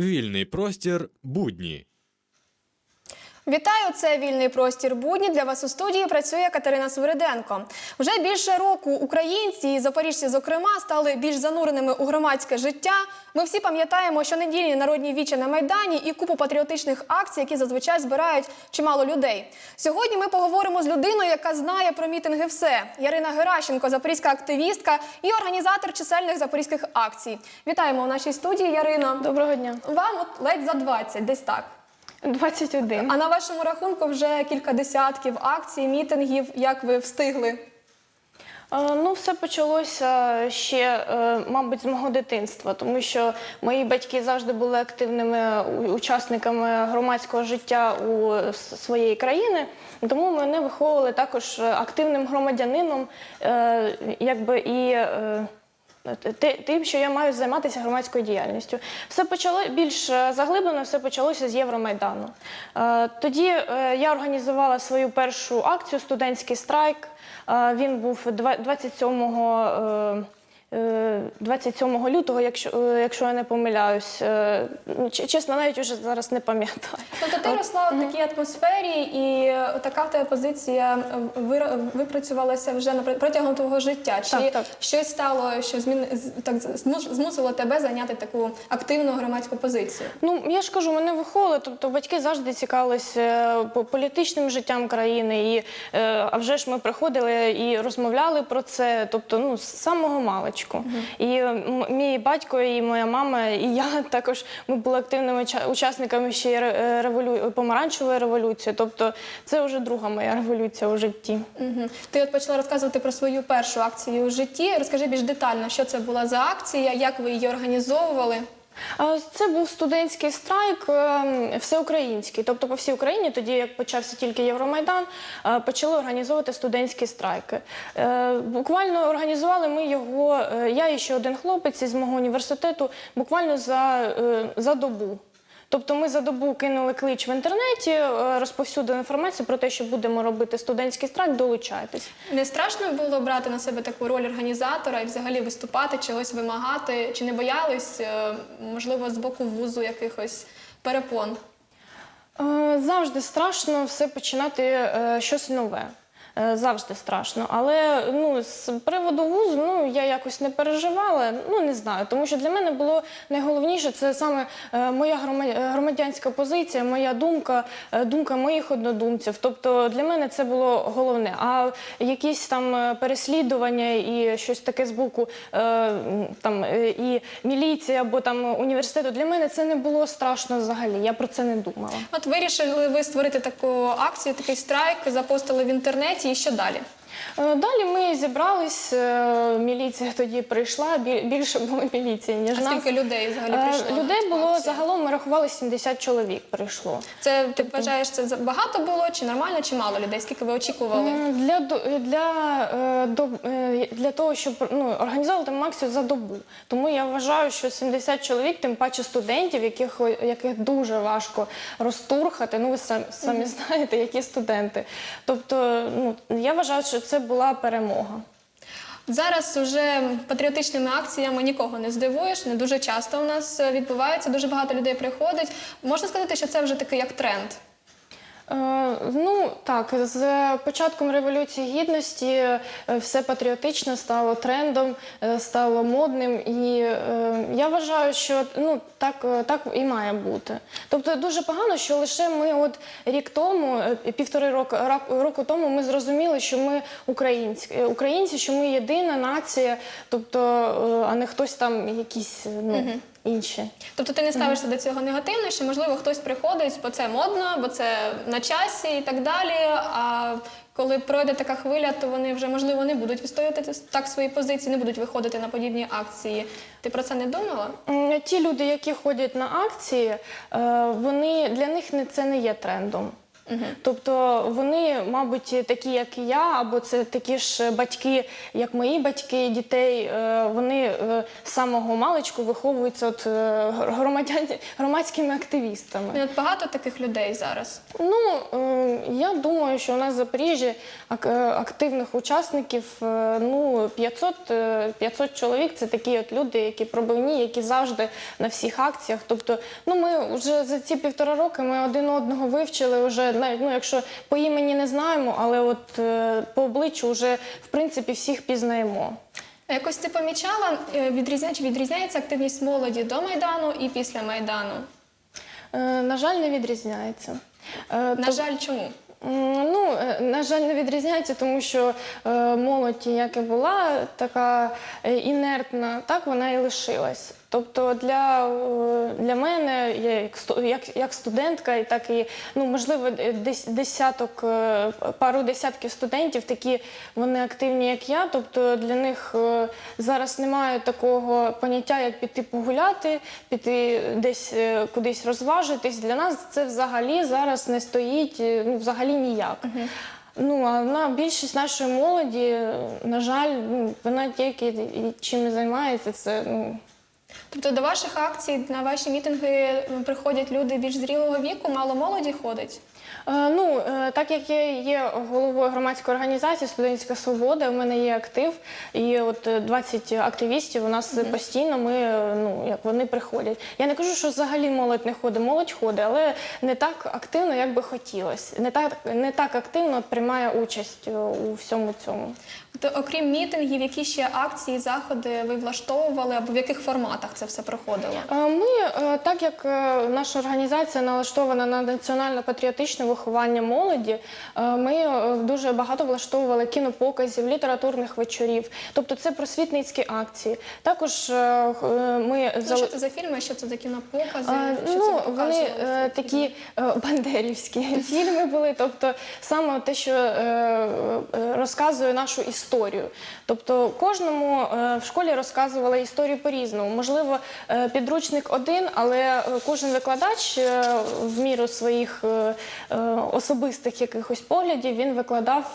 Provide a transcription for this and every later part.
Вільний простір будні. Вітаю, це вільний простір будні. Для вас у студії працює Катерина Свириденко. Вже більше року українці і запоріжці, зокрема, стали більш зануреними у громадське життя. Ми всі пам'ятаємо, що недільні народні вічі на майдані і купу патріотичних акцій, які зазвичай збирають чимало людей. Сьогодні ми поговоримо з людиною, яка знає про мітинги все. Ярина Геращенко, запорізька активістка і організатор чисельних запорізьких акцій. Вітаємо у нашій студії, Ярино. Доброго дня. Вам от ледь за 20, десь так. 21. А на вашому рахунку вже кілька десятків акцій, мітингів. Як ви встигли? Е, Ну, все почалося ще, е, мабуть, з мого дитинства, тому що мої батьки завжди були активними учасниками громадського життя у своєї країни, тому мене виховували також активним громадянином, е, якби і. Е, Тим, що я маю займатися громадською діяльністю, все почало більш е, заглиблено, все почалося з Євромайдану. Е, Тоді я організувала свою першу акцію Студентський страйк. Він був 27 е, е, 27 лютого, якщо, е, якщо я не помиляюсь. Е, ну, Чесно, навіть уже зараз не пам'ятаю. Тобто ти росла у такій атмосфері, і така в тебе позиція е, випрацювалася вже протягом твого життя. Чи Так, так. щось стало, що змін так змусило тебе зайняти таку активну громадську позицію? Ну я ж кажу, мене виховували, тобто батьки завжди цікавилися політичним життям країни, і е, а вже ж ми приходили і розмовляли про це, тобто ну з самого маличку. І мій батько, і моя мама, і я також ми були активними учасниками ще е, помаранчевої революції. Тобто це вже друга моя революція у житті. Ти от почала розказувати про свою першу акцію у житті. Розкажи більш детально, що це була за акція, як ви її організовували. Це був студентський страйк ем, всеукраїнський. Тобто по всій Україні, тоді як почався тільки Євромайдан, е, почали організовувати студентські страйки. Е, Буквально організували ми його, е, я і ще один хлопець із мого університету, буквально за, за добу. Тобто ми за добу кинули клич в інтернеті, е, розповсюдили інформацію про те, що будемо робити студентський страйк, долучайтесь. Не страшно було брати на себе таку роль організатора і взагалі виступати, чогось вимагати? Чи не боялись, е, можливо, з боку вузу якихось перепон? Е, Завжди страшно все починати щось нове. Е, Завжди страшно. Але ну, з приводу вузу ну, я якось не переживала, ну не знаю. Тому що для мене було найголовніше це саме е, моя грома- громадянська позиція, моя думка, е, думка моїх однодумців. Тобто для мене це було головне. А якісь там переслідування і щось таке з боку там, і міліції або там університету, для мене це не було страшно взагалі. Я про це не думала. От вирішили ви створити таку акцію, такий страйк, запостили в інтернеті, і що далі? Е, Далі ми зібрались, е, міліція тоді прийшла, більше було міліції, ніж А нас. скільки людей взагалі Е, прийшло? Людей було загалом, ми рахували 70 чоловік прийшло. Це ти вважаєш, це багато було, чи нормально, чи мало людей? Скільки ви очікували? Для, для, для того, щоб ну, організовувати акцію за добу. Тому я вважаю, що 70 чоловік, тим паче студентів, яких, яких дуже важко розтурхати. Ну, ви сам- самі знаєте, які студенти. Тобто, ну, я вважаю, що це була перемога. Зараз уже патріотичними акціями нікого не здивуєш. Не дуже часто у нас відбувається. Дуже багато людей приходить. Можна сказати, що це вже такий як тренд. Е, Ну так, з початком революції гідності е, все патріотичне стало трендом, е, стало модним, і я вважаю, що ну так, так і має бути. Тобто дуже погано, що лише ми, от рік тому, півтори року, року тому, ми зрозуміли, що ми українські українці, що ми єдина нація, тобто, а не хтось там якісь ну, інші. Тобто ти не ставишся до цього негативно, що можливо хтось приходить, бо це модно, бо це на часі і так далі. А коли пройде така хвиля, то вони вже можливо не будуть відстоювати так свої позиції, не будуть виходити на подібні акції. Ти про це не думала? Ті люди, які ходять на акції, е, вони для них це не є трендом. Тобто вони, мабуть, такі, як і я, або це такі ж батьки, як мої батьки дітей. е, Вони е, з самого маличку виховуються от е, громадян, громадськими активістами. Ну, от багато таких людей зараз. Ну, я думаю, що у нас в Запоріжжі активних учасників ну, 500, е, 500 чоловік це такі от люди, які пробивні, які завжди на всіх акціях. Тобто, ну, ми вже за ці півтора роки ми один одного вивчили, вже навіть ну, якщо по імені не знаємо, але от е, по обличчю вже в принципі всіх пізнаємо. Якось ти помічала, е, відрізня... чи відрізняється активність молоді до Майдану і після Майдану? Е, На жаль, не відрізняється. Е, На жаль, чому? Ну, на жаль, не відрізняється, тому що молодь, як і була, така інертна, так вона і лишилась. Тобто для, е, для мене, як, як, як студентка, і так і ну, можливо, десяток, е, пару десятків студентів, такі вони активні, як я. Тобто для них е, зараз немає такого поняття, як піти погуляти, піти десь кудись розважитись. Для нас це взагалі зараз не стоїть ну, взагалі ніяк. Ну, а на більшість нашої молоді, на жаль, ну, вона тільки чим займається, це ну, Тобто до ваших акцій на ваші мітинги е, приходять люди більш зрілого віку, мало молоді ходить. Е, Ну, е, так як я є головою громадської організації Студентська свобода, в мене є актив, і от е, 20 активістів у нас постійно ми, ну, як вони приходять. Я не кажу, що взагалі молодь не ходить, молодь ходить, але не так активно, як би хотілося. Не так, не так активно приймає участь у всьому цьому. То, окрім мітингів, які ще акції, заходи ви влаштовували або в яких форматах це все проходило? Е, Ми, е, так як е, наша організація налаштована на національно-патріотичне виховання молоді, ми дуже багато влаштовували кінопоказів, літературних вечорів, тобто це просвітницькі акції. Також ми Ну, що це за фільми, що це за кінопокази? а, що це ну, вони показували? е, такі бандерівські фільми були, тобто саме те, що розказує нашу історію. Тобто кожному е, в школі розказували історію по-різному. Можливо, е, підручник один, але е, кожен викладач в міру своїх особистих якихось поглядів він викладав,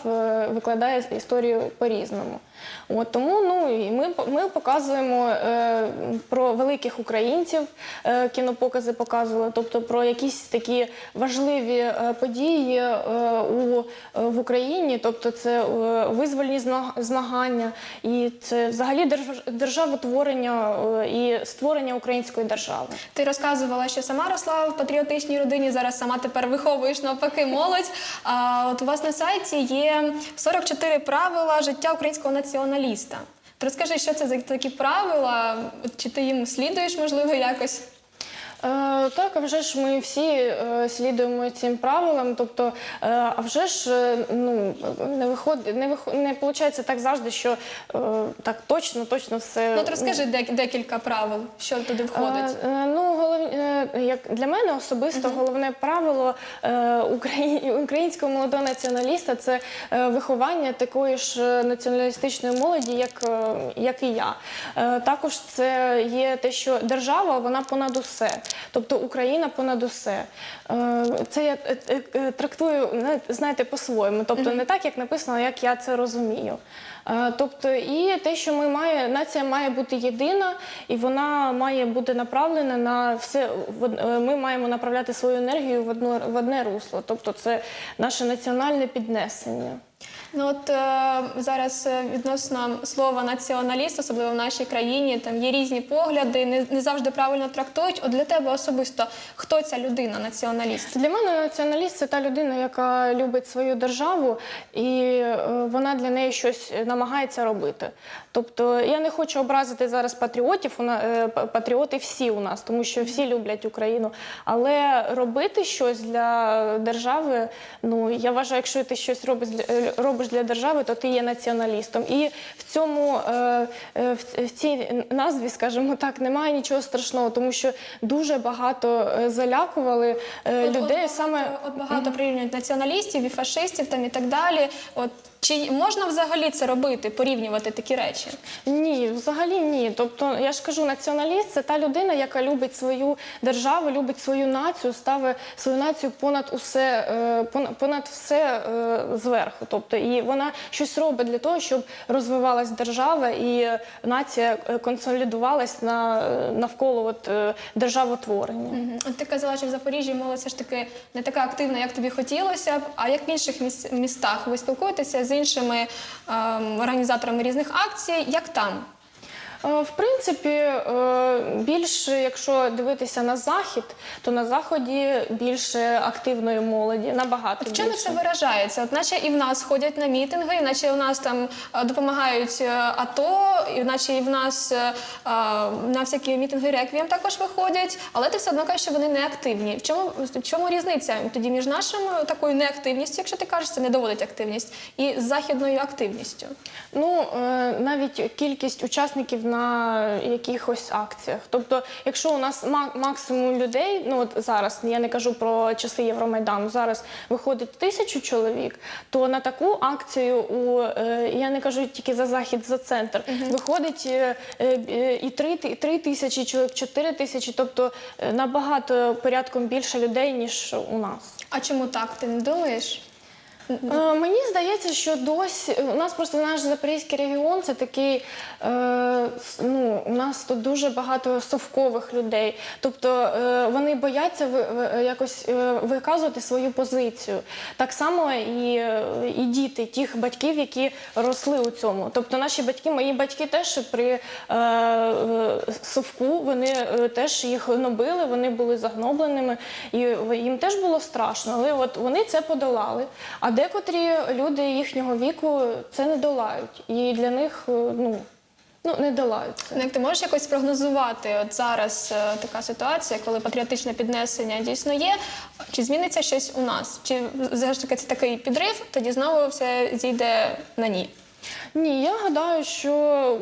викладає історію по-різному. От тому ну і ми ми показуємо е, про великих українців, е, кінопокази показували, тобто про якісь такі важливі е, події е, у в Україні, тобто це е, визвольні змагання, і це взагалі держав- державотворення е, і створення української держави. Ти розказувала, що сама росла в патріотичній родині, зараз сама тепер виховуєш навпаки молодь. А от у вас на сайті є 44 правила життя українського націоналіста. Розкажи, що це за такі правила? Чи ти їм слідуєш, можливо, якось? Е, Так, а вже ж ми всі е, слідуємо цим правилам. Тобто, е, а вже ж е, ну не виходить, не виход, не виходить так завжди, що е, так точно, точно все. Ну, от розкажи дек- декілька правил, що туди входить. Е, е, Ну, голов... е, як для мене особисто головне правило е, україн... українського молодого націоналіста це е, виховання такої ж націоналістичної молоді, як, е, як і я. Е, Також це є те, що держава вона понад усе, тобто Україна понад усе. Е, Це я е, е, трактую, знаєте- по-своєму. Тобто не так, як написано, як я це розумію. Тобто, і те, що ми має, нація має бути єдина, і вона має бути направлена на все. Ми маємо направляти свою енергію в одне русло. Тобто, це наше національне піднесення. Ну от е, зараз е, відносно слова націоналіст, особливо в нашій країні, там є різні погляди, не, не завжди правильно трактують. От для тебе особисто хто ця людина, націоналіст? Для мене націоналіст це та людина, яка любить свою державу, і е, вона для неї щось намагається робити. Тобто я не хочу образити зараз патріотів. е, Патріоти всі у нас, тому що всі люблять Україну. Але робити щось для держави, ну я вважаю, якщо ти щось робиш для е, робиш для держави, то ти є націоналістом. І в цьому е, в цій назві, скажімо так, немає нічого страшного, тому що дуже багато залякували От- людей от, саме. от багато прирівнюють націоналістів і фашистів там і так далі. От Чи можна взагалі це робити, порівнювати такі речі? Ні, взагалі ні. Тобто, я ж кажу, націоналіст це та людина, яка любить свою державу, любить свою націю, ставить свою націю понад усе, е, понад все е, зверху. Тобто, і вона щось робить для того, щоб розвивалась держава і нація е, консолідувалась на, навколо от, державотворення. От ти казала, що в Запоріжжі молодь все ж таки не така активна, як тобі хотілося б. А як в інших міс- містах ви спілкуєтеся з іншими ем, організаторами різних акцій? Як там? Е, В принципі, е, більше, якщо дивитися на захід, то на заході більше активної молоді, набагато В чому це виражається? От наче і в нас ходять на мітинги, наче у нас там е, допомагають АТО, і наче і в нас на всякі мітинги реквієм також виходять, але ти все одно кажеш, що вони не активні. В чому, в чому різниця тоді між нашою такою неактивністю, якщо ти кажеш, це не доводить активність, і західною активністю? Ну навіть кількість учасників на якихось акціях. Тобто, якщо у нас максимум людей, ну от зараз я не кажу про часи Євромайдану, зараз виходить тисячу чоловік, то на таку акцію у е, я не кажу тільки за захід, за центр, виходить е, е, і три, три тисячі чоловік, чотири тисячі, тобто набагато порядком більше людей ніж у нас. А чому так? Ти не думаєш? Е, Мені здається, що досі у нас просто наш запорізький регіон це такий. Е, ну, у нас тут дуже багато совкових людей. Тобто е, вони бояться ви, ви- якось е, виказувати свою позицію. Так само і, е, і діти тих батьків, які росли у цьому. Тобто наші батьки, мої батьки теж при е, е, совку вони е, теж їх гнобили, вони були загнобленими, і їм теж було страшно. Але от вони це подолали. А декотрі люди їхнього віку це не долають. І для них е, ну, ну не долають це. Ну, Як ти можеш якось прогнозувати от зараз е, така ситуація, коли патріотичне піднесення дійсно є? Чи зміниться щось у нас? Чи взагалі це такий підрив, тоді знову все зійде на ні? Ні, я гадаю, що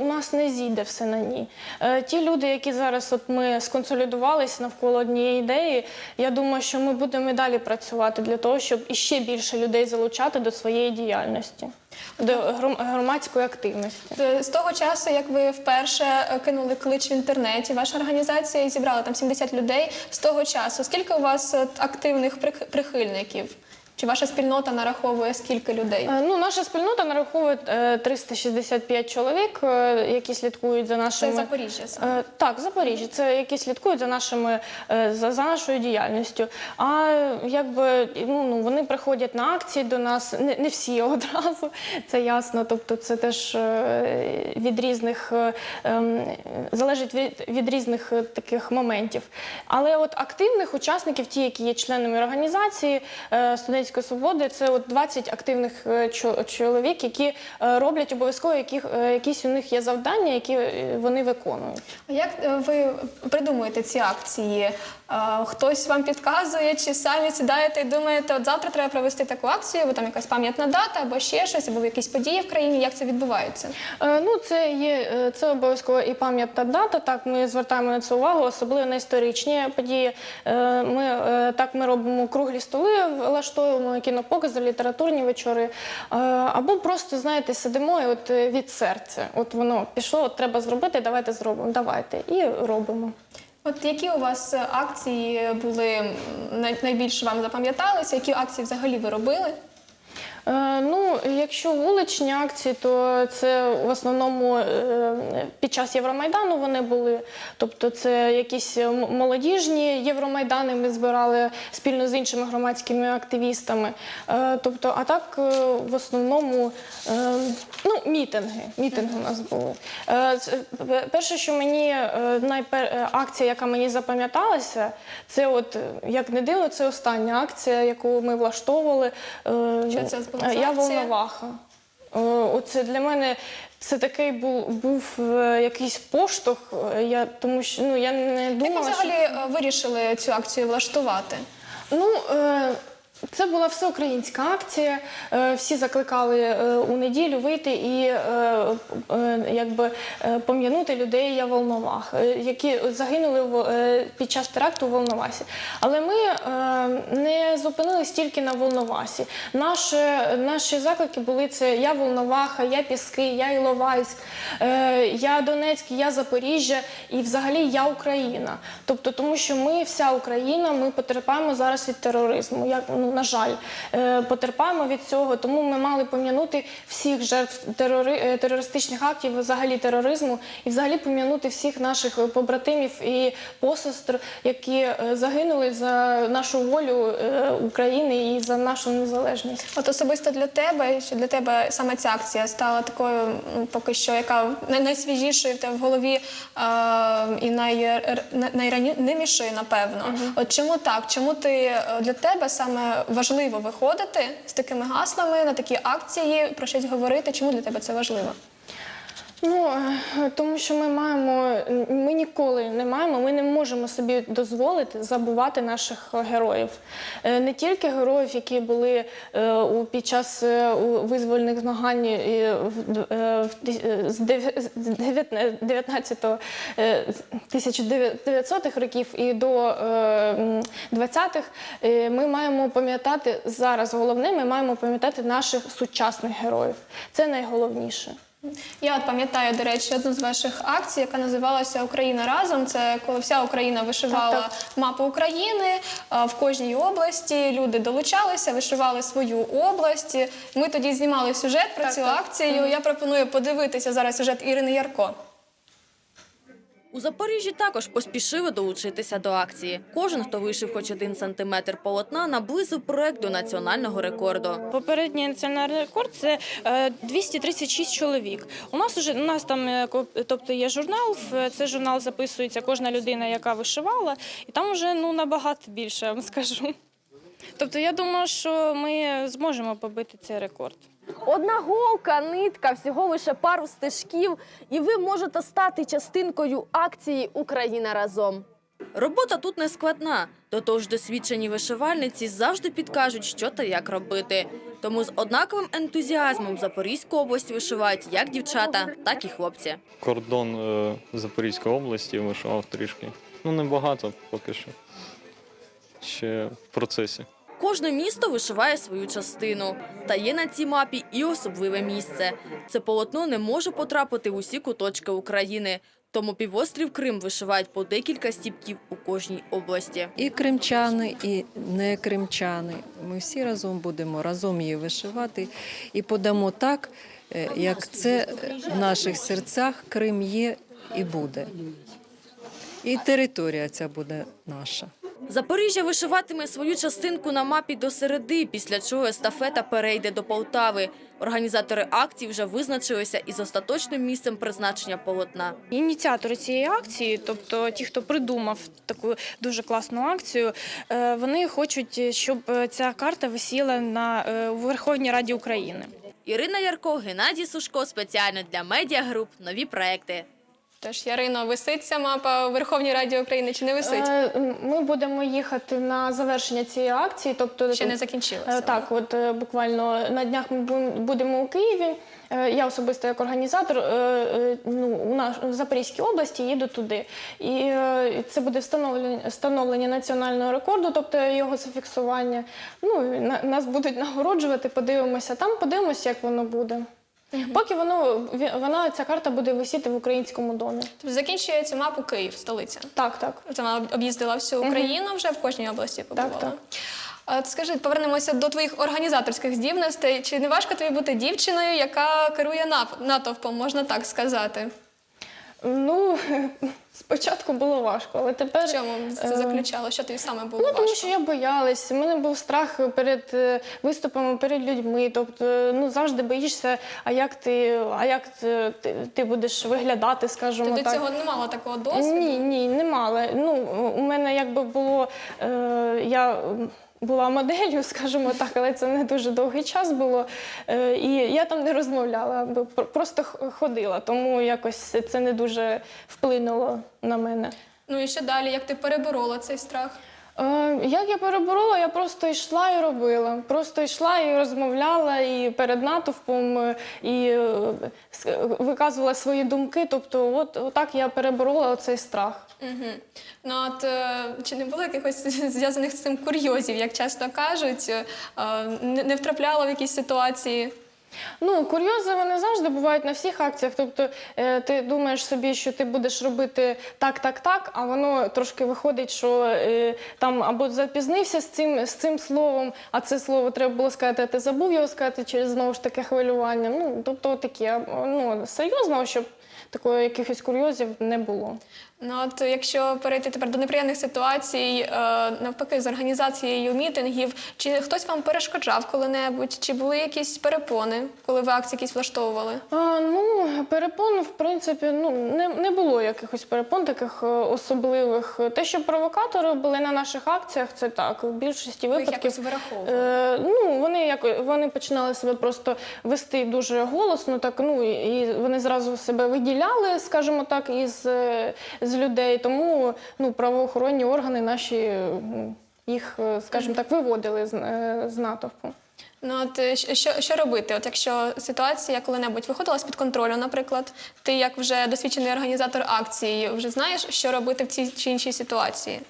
у нас не зійде все на ні. Е, ті люди, які зараз от ми сконсолідувалися навколо однієї ідеї, я думаю, що ми будемо і далі працювати для того, щоб іще більше людей залучати до своєї діяльності, до гром- громадської активності. Е, З того часу, як ви вперше е, кинули клич в інтернеті, ваша організація зібрала там 70 людей. З того часу, скільки у вас е, активних прих- прихильників? Чи ваша спільнота нараховує скільки людей? Е, Ну, наша спільнота нараховує е, 365 чоловік, е, які слідкують за Це Запоріжжя саме. Е, Так, в Запоріжжі. Це які слідкують за нашими е, за, за нашою діяльністю. А е, якби ну, ну вони приходять на акції до нас, не, не всі одразу, це ясно. Тобто, це теж е, від різних е, ем, залежить від, від різних е, таких моментів. Але от активних учасників, ті, які є членами організації е, студентської свободи, це от 20 активних е, чо- чоловік, які е, роблять обов'язково які, е, якісь у них є завдання, які вони виконують. А Як ви придумуєте ці акції? Хтось вам підказує, чи самі сідаєте і думаєте, от завтра треба провести таку акцію, бо там якась пам'ятна дата, або ще щось, або якісь події в країні. Як це відбувається? Е, Ну, це є е, це обов'язково і пам'ятна дата. Так, ми звертаємо на це увагу, особливо на історичні події. Е, Ми так ми робимо круглі столи, влаштовуємо кінопокази, літературні вечори. Або просто знаєте, сидимо і от від серця. От воно пішло, от треба зробити, давайте зробимо. Давайте і робимо. От які у вас е, акції були найбільше вам запам'яталися? Які акції взагалі ви робили? Е, Ну, якщо вуличні акції, то це в основному е, під час Євромайдану вони були. Тобто, це якісь молодіжні Євромайдани ми збирали спільно з іншими громадськими активістами. Е, Тобто, а так в основному ну, мітинги. Мітинги у нас були. Перше, що мені найпер... акція, яка мені запам'яталася, це от як не дивно, це остання акція, яку ми влаштовували. Що це Я акція? волноваха. Е, Оце для мене це такий був, був е, якийсь поштовх. е, Я тому що ну я не Як ви взагалі що е, вирішили цю акцію влаштувати? ну. Це була всеукраїнська акція. Е, Всі закликали е, у неділю вийти і е, якби пом'янути людей я Волновах, які загинули під час теракту у Волновасі. Але ми не зупинились тільки на Волновасі. Наші, наші заклики були це я Волноваха, я Піски, я Іловайськ, я Донецьк, я Запоріжжя і взагалі я Україна. Тобто, тому що ми, вся Україна, ми потерпаємо зараз від тероризму. Як ну на жаль, е, потерпаємо від цього. Тому ми мали пом'янути всіх жертв терори, е, терористичних актів, взагалі тероризму, і взагалі пом'янути всіх наших побратимів і посестр, які е, загинули за нашу волю України і за нашу незалежність. От особисто для тебе, що для тебе саме ця акція стала такою, поки що, яка най- найсвіжішою в тебе в голові і най, найранімішою, напевно. От чому так? Чому ти для тебе саме важливо виходити з такими гаслами на такі акції, про щось говорити? Чому для тебе це важливо? Ну е, тому що ми маємо, ми ніколи не маємо, ми не можемо собі дозволити забувати наших героїв. Е, Не тільки героїв, які були е, під час визвольних змагань з дев- з дев'ятна- 19-го, е, з 1900-х років і до е, 20-х, е, ми маємо пам'ятати зараз. Головне, ми маємо пам'ятати наших сучасних героїв. Це найголовніше. Я от пам'ятаю, до речі, одну з ваших акцій, яка називалася Україна разом. Це коли вся Україна вишивала Так, мапу України в кожній області. Люди долучалися, вишивали свою область. Ми тоді знімали сюжет про Так, цю так. акцію. Я пропоную подивитися зараз сюжет Ірини Ярко. У Запоріжжі також поспішили долучитися до акції. Кожен, хто вийшов хоч один сантиметр полотна, наблизив проект до національного рекорду. Попередній національний рекорд це е, 236 чоловік. У нас уже у нас там е, тобто є журнал. В цей журнал записується кожна людина, яка вишивала, і там вже ну набагато більше, я вам скажу. Тобто, я думаю, що ми зможемо побити цей рекорд. Одна голка, нитка, всього лише пару стежків, і ви можете стати частинкою акції Україна разом. Робота тут не складна. До того ж, досвідчені вишивальниці завжди підкажуть, що та як робити. Тому з однаковим ентузіазмом Запорізьку область вишивають як дівчата, так і хлопці. кордон е, Запорізької області вишивав трішки. Ну, небагато поки що. Ще в процесі. Кожне місто вишиває свою частину. Та є на цій мапі і особливе місце. Це полотно не може потрапити в усі куточки України. Тому півострів Крим вишивають по декілька стіпків у кожній області. І кримчани, і не кримчани. Ми всі разом будемо разом її вишивати і подамо так, е, як це в наших серцях Крим є і буде. І територія ця буде наша. Запоріжжя вишиватиме свою частинку на мапі до середи, після чого естафета перейде до Полтави. Організатори акції вже визначилися із остаточним місцем призначення полотна. Ініціатори цієї акції, тобто ті, хто придумав таку дуже класну акцію, е, вони хочуть, щоб е, ця карта висіла на е, Верховній Раді України. Ірина Ярко, Геннадій Сушко спеціально для медіагруп. Нові проекти. Тож, Ярино, висить ця мапа у Верховній Раді України чи не висить? Е, Ми будемо їхати на завершення цієї акції, тобто Ще не Е, закінчилася. Так, от е, буквально на днях ми будемо у Києві. Е, Я особисто як організатор е, е, ну, у наш в Запорізькій області їду туди. І е, це буде встановлення, встановлення національного рекорду, тобто його зафіксування. Ну, на- нас будуть нагороджувати, подивимося там, подивимося, як воно буде. Поки воно вона ця карта буде висіти в українському домі. Тобто закінчує цю мапу Київ, столиця. Так, так. Це вона об'їздила всю Україну вже в кожній області побувала. так. А от скажи, повернемося до твоїх організаторських здібностей. Чи не важко тобі бути дівчиною, яка керує натовпом, можна так сказати? Ну спочатку було важко, але тепер В чому це е, заключало? Що тобі саме було Ну, важко? тому що я боялась. У мене був страх перед е, виступами, перед людьми. Тобто, ну завжди боїшся, а як ти, а як ти, ти, ти будеш виглядати, скажімо Ти до цього не мала такого досвіду? Ні, ні, не мала. Ну, у мене якби було. Е, я була моделлю, скажімо так, але це не дуже довгий час було. Е, і я там не розмовляла, просто ходила, тому якось це не дуже вплинуло на мене. Ну і ще далі? Як ти переборола цей страх? Е, Як я переборола, я просто йшла і робила. Просто йшла і розмовляла і перед натовпом, е, і е, виказувала свої думки. Тобто, от отак я переборола цей страх. Угу. Ну от чи не було якихось зв'язаних з цим курйозів, як часто кажуть, не втрапляла в якісь ситуації? Ну, курйози вони завжди бувають на всіх акціях. Тобто е, ти думаєш собі, що ти будеш робити так, так, так, а воно трошки виходить, що е, там або запізнився з цим, з цим словом, а це слово треба було сказати, а ти забув його сказати через знову ж таке хвилювання. Ну, тобто таке, ну, серйозно, щоб такого якихось курйозів не було. Ну от якщо перейти тепер до неприємних ситуацій, е, навпаки, з організацією мітингів, чи хтось вам перешкоджав коли-небудь, чи були якісь перепони, коли ви акції якісь влаштовували? А, ну, перепон, в принципі, ну, не, не було якихось перепон таких е, особливих. Те, що провокатори були на наших акціях, це так. В більшості Ви їх випадків. якось? Е, ну, вони як вони починали себе просто вести дуже голосно, так ну і і вони зразу себе виділяли, скажімо так, із, е, з людей. Тому ну, правоохоронні органи наші їх, е, скажімо так, виводили з, е, натовпу. Ну от е, що, що робити? От якщо ситуація коли-небудь виходила з під контролю, наприклад, ти як вже досвідчений організатор акції, вже знаєш, що робити в цій чи іншій ситуації?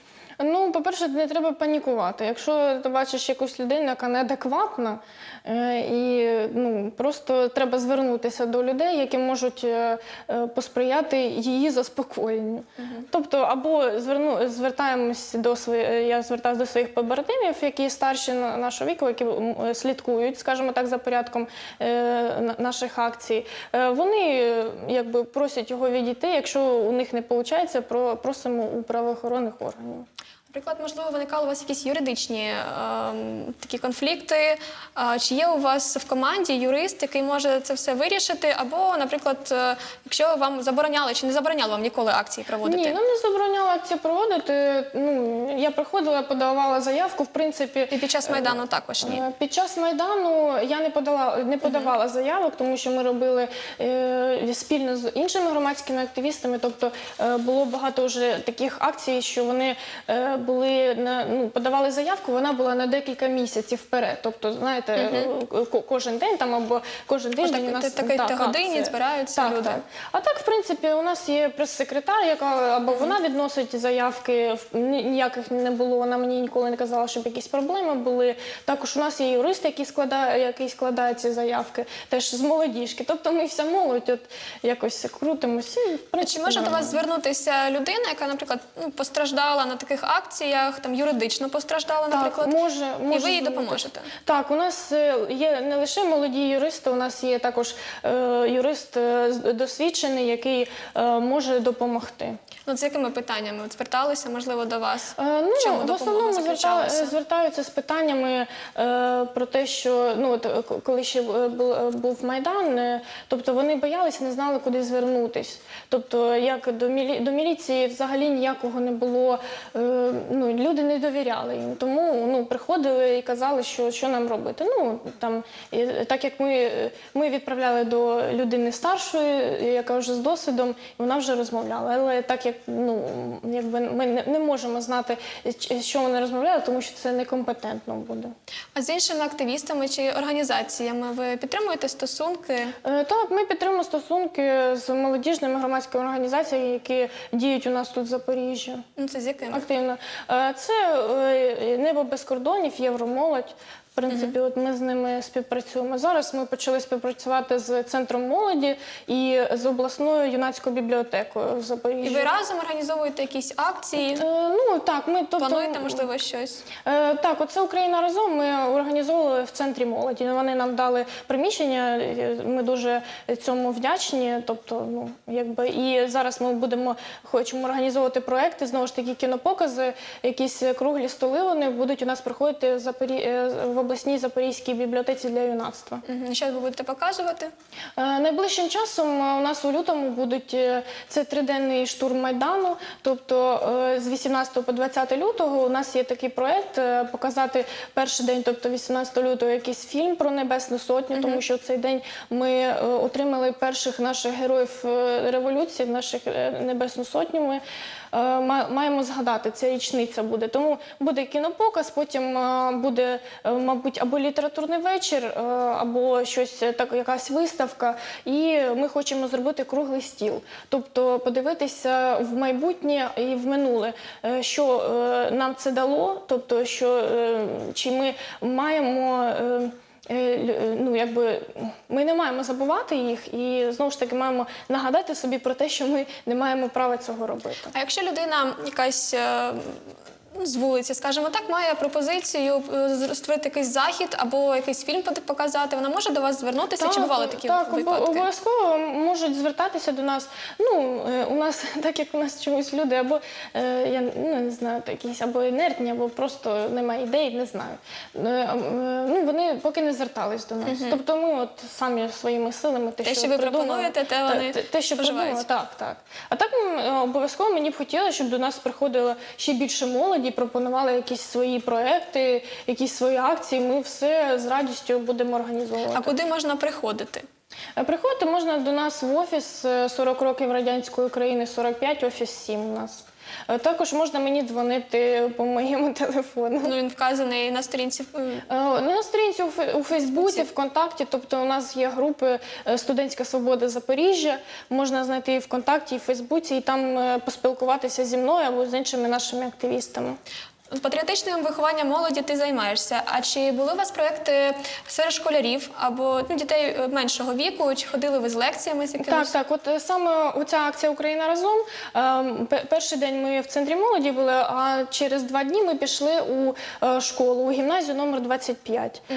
Ну, по-перше, не треба панікувати. Якщо ти бачиш якусь людину, яка неадекватна, е, і ну, просто треба звернутися до людей, які можуть е, е, посприяти її заспокоєнню. Тобто, або зверну, звертаємось до своїх, я звертаюся до своїх побратимів, які старші на- нашого віку, які слідкують, скажімо так, за порядком на- наших акцій. Вони якби просять його відійти. Якщо у них не виходить, про- просимо у правоохоронних органів. Наприклад, можливо, виникали у вас якісь юридичні ем, такі конфлікти. А, чи є у вас в команді юрист, який може це все вирішити? Або, наприклад, е, якщо вам забороняли чи не забороняли вам ніколи акції проводити? Ні, ну не забороняла акцію проводити. Ну я приходила, подавала заявку. В принципі, І під час майдану також ні. Е, Під час майдану я не подала не подавала заявок, тому що ми робили е, спільно з іншими громадськими активістами. Тобто е, було багато вже таких акцій, що вони е, були на ну подавали заявку. Вона була на декілька місяців вперед. Тобто, знаєте, ко- кожен день там або кожен тиждень у нас такої так, годині збираються так, люди. Так. А так, в принципі, у нас є прес-секретар, яка або вона відносить заявки, ніяких не було. Вона мені ніколи не казала, щоб якісь проблеми були. Також у нас є юрист, який складає, який складає ці заявки, теж з молодіжки. Тобто ми вся молодь от якось крутимося. Чи може до вас звернутися людина, яка, наприклад, ну, постраждала на таких акціях, там юридично постраждала, наприклад, Так, може, і ви їй допоможете? Так, у нас е, є не лише молоді юристи, у нас є також е, юрист е, досвідчений, який е, може допомогти. Ну, з якими питаннями От зверталися, можливо, до вас? Е, Ну, В чому в основному зверта- звертаються з питаннями е, про те, що ну от е, коли ще бу- е, був майдан, е, тобто вони боялися, не знали, куди звернутись. Тобто, як до мілі до міліції взагалі ніякого не було. е, Ну люди не довіряли їм. Тому ну приходили і казали, що, що нам робити. Ну там і, так як ми, ми відправляли до людини старшої, яка вже з досвідом, вона вже розмовляла. Але так як ну якби ми не, не можемо знати, що вони розмовляли, тому що це некомпетентно буде. А з іншими активістами чи організаціями ви підтримуєте стосунки? Е, Так, ми підтримуємо стосунки з молодіжними громадськими організаціями, які діють у нас тут в Запоріжжі. Ну, це з якими? Активно. Е, Це е, небо без кордонів, Євромолодь. В принципі, от ми з ними співпрацюємо. Зараз ми почали співпрацювати з центром молоді і з обласною юнацькою бібліотекою в І Запоріжжі. ви разом організовуєте якісь акції? Е, Ну так, ми тобто Плануєте, можливо, щось? Е, Так, оце Україна разом. Ми організовували в центрі молоді. Вони нам дали приміщення. е, Ми дуже цьому вдячні. Тобто, ну якби і зараз ми будемо хочемо організовувати проекти. Знову ж таки, кінопокази, якісь круглі столи. Вони будуть у нас проходити в Запорі... обласній Запорізькій бібліотеці для юнацтва. Що ви будете показувати? Е, Найближчим часом е, у нас у лютому будуть е, це триденний штурм майдану. Тобто е, з 18 по 20 лютого у нас є такий проект е, показати перший день, тобто 18 лютого, якийсь фільм про Небесну Сотню, тому що цей день ми е, отримали перших наших героїв революції, наших е, Небесну Сотню. Ми маємо згадати, ця річниця буде. Тому буде кінопоказ, потім е, буде, е, мабуть, або літературний вечір, е, або щось е, так, якась виставка. І ми хочемо зробити круглий стіл, тобто подивитися в майбутнє і в минуле, е, що е, нам це дало, тобто, що е, чи ми маємо. Е, е, Ну, якби ми не маємо забувати їх, і знову ж таки маємо нагадати собі про те, що ми не маємо права цього робити. А якщо людина якась е, з вулиці, скажімо так, має пропозицію е, створити якийсь захід або якийсь фільм показати, вона може до вас звернутися? Чи бували такі так, випадки? обов'язково можуть звертатися до нас. Ну, е, у нас, так як у нас чомусь люди, або е, я ну, не знаю, якісь або інертні, або просто немає ідей, не знаю. Ну, вони поки не звертались до нас. Тобто ми от самі своїми силами те, Те, що, ви придумали, пропонуєте, те вони те, те, що придумали, так, так. А так обов'язково мені б хотілося, щоб до нас приходило ще більше молоді, пропонували якісь свої проекти, якісь свої акції. Ми все з радістю будемо організовувати. А куди можна приходити? Е, Приходити можна до нас в офіс е, 40 років радянської України, 45, офіс 7 у нас. Е, Також можна мені дзвонити по моєму телефону. Ну він вказаний на сторінці. е, Е, На сторінці у Фе- у Фейсбуці, ВКонтакті, тобто у нас є групи е, Студентська Свобода Запоріжжя. Можна знайти і ВКонтакті, і в Фейсбуці, і там е, поспілкуватися зі мною або з іншими нашими активістами. Патріотичним вихованням молоді ти займаєшся. А чи були у вас проекти серед школярів або ну, дітей е, меншого віку? Чи ходили ви з лекціями з Так, так. От е, саме оця акція Україна разом. ем, Перший день ми в центрі молоді були, а через два дні ми пішли у е, школу, у гімназію номер 25. Е,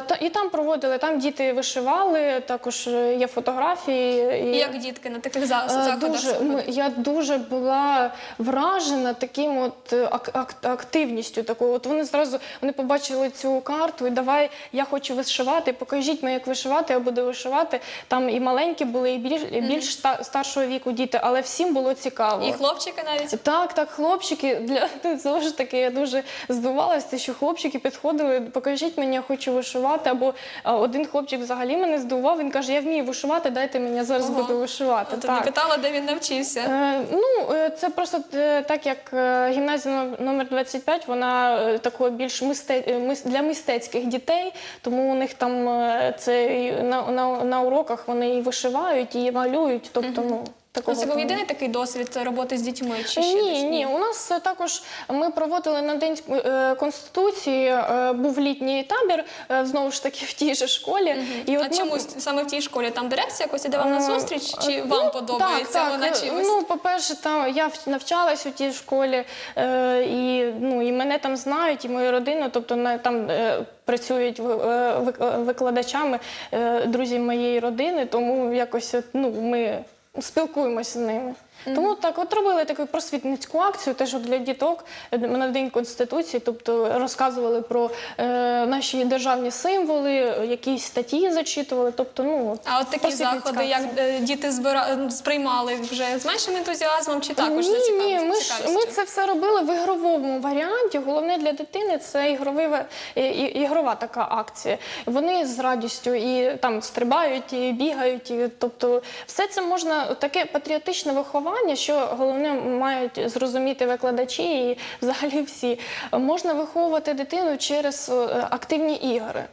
та- І там проводили, там діти вишивали, також є фотографії. І як дітки на таких за- заходах? Дуже, ми- я дуже була вражена таким от е, ак- ак- активністю такою. От вони зразу вони побачили цю карту і давай я хочу вишивати. Покажіть мені, як вишивати, я буду вишивати. Там і маленькі були, і більш, і більш ста- старшого віку діти, але всім було цікаво. І хлопчики навіть. Так, так, хлопчики. Для знову ж таки, я дуже здивувалася, що хлопчики підходили, покажіть мені, я хочу вишивати. Або а, один хлопчик взагалі мене здивував. Він каже: Я вмію вишивати, дайте мені я зараз Ого. буду вишивати. Тобто не Так. питала, де він навчився. Е, ну, е, це просто е, так як е, гімназія номер 25, вона такою такого більш мисте, е, для мистецьких дітей, тому у них там е, це на, на, на уроках вони і вишивають, і малюють. Тобто, Ну, такого це був єдиний такий досвід роботи з дітьми? Чи ще ні, десь? ні, у нас е, також ми проводили на день е, конституції. е, Був літній табір е, знову ж таки в тій же школі. І А от ми- чому саме в тій школі? Там дирекція якось іде вам на Е, зустріч? Чи е, вам ну, подобається так, вона так. чимось? Ну, по-перше, там я в- навчалась у тій школі, е, і, ну, і мене там знають, і мою родину, тобто на, там е, працюють ви- е, вик- викладачами е, друзі моєї родини, тому якось от, ну, ми спілкуємося з ними. Тому так, от робили таку просвітницьку акцію, теж от для діток на День Конституції, тобто розказували про е, наші державні символи, якісь статті зачитували. Тобто, ну, от, А от такі заходи, як е, діти збира... сприймали вже з меншим ентузіазмом, чи також ні, за ні, ми ж ми це все робили в ігровому варіанті. Головне для дитини це ігровива і- і- ігрова така акція. Вони з радістю і там стрибають, і бігають. І, тобто, все це можна таке патріотичне виховання, що головне мають зрозуміти викладачі і взагалі всі. Можна виховувати дитину через е, активні ігри.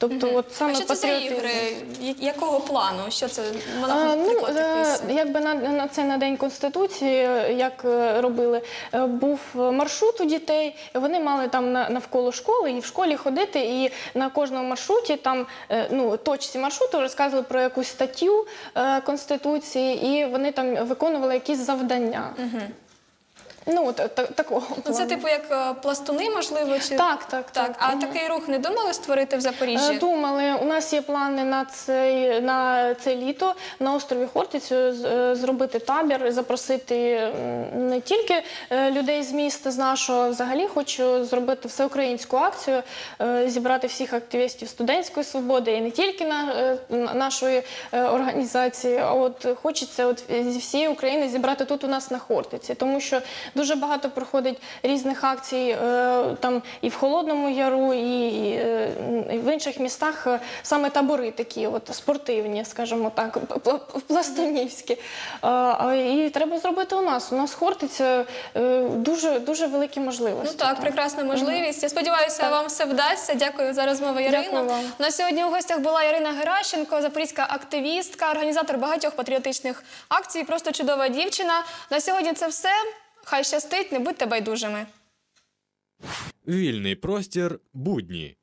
Тобто, от саме А що це за ігри? Якого плану? Що це? Вона ну, е, якби на, на це на День Конституції, як е, робили, е, був маршрут у дітей. Вони мали там на- навколо школи і в школі ходити. І на кожному маршруті, там ну, точці маршруту розказували про якусь статтю Конституції, і вони там виконували якісь завдання. Ну, от, та- такого. Ну, це плану. типу як е, пластуни, можливо, чи Так, так, так. А Мгм. такий рух не думали створити в Запоріжжі? Е, Думали, у нас є плани на цей на це літо на острові Хортицю з- е, зробити табір, запросити м, не тільки е, людей з міста, з нашого, взагалі хочу зробити всеукраїнську акцію, е, зібрати всіх активістів студентської свободи і не тільки на, е, на- нашої е, організації, а от хочеться от зі всієї України зібрати тут у нас на Хортиці, тому що Дуже багато проходить різних акцій е, там і в Холодному Яру, і, е, в інших містах е, саме табори такі, от спортивні, скажімо так, пластунівські. І треба зробити у нас. У нас Хортиця дуже дуже великі можливості. Ну так, прекрасна можливість. Я сподіваюся, вам все вдасться. Дякую за розмову, вам. На сьогодні у гостях була Ірина Геращенко, запорізька активістка, організатор багатьох патріотичних акцій. Просто чудова дівчина. На сьогодні це все. Хай щастить, не будьте байдужими. Вільний простір будні.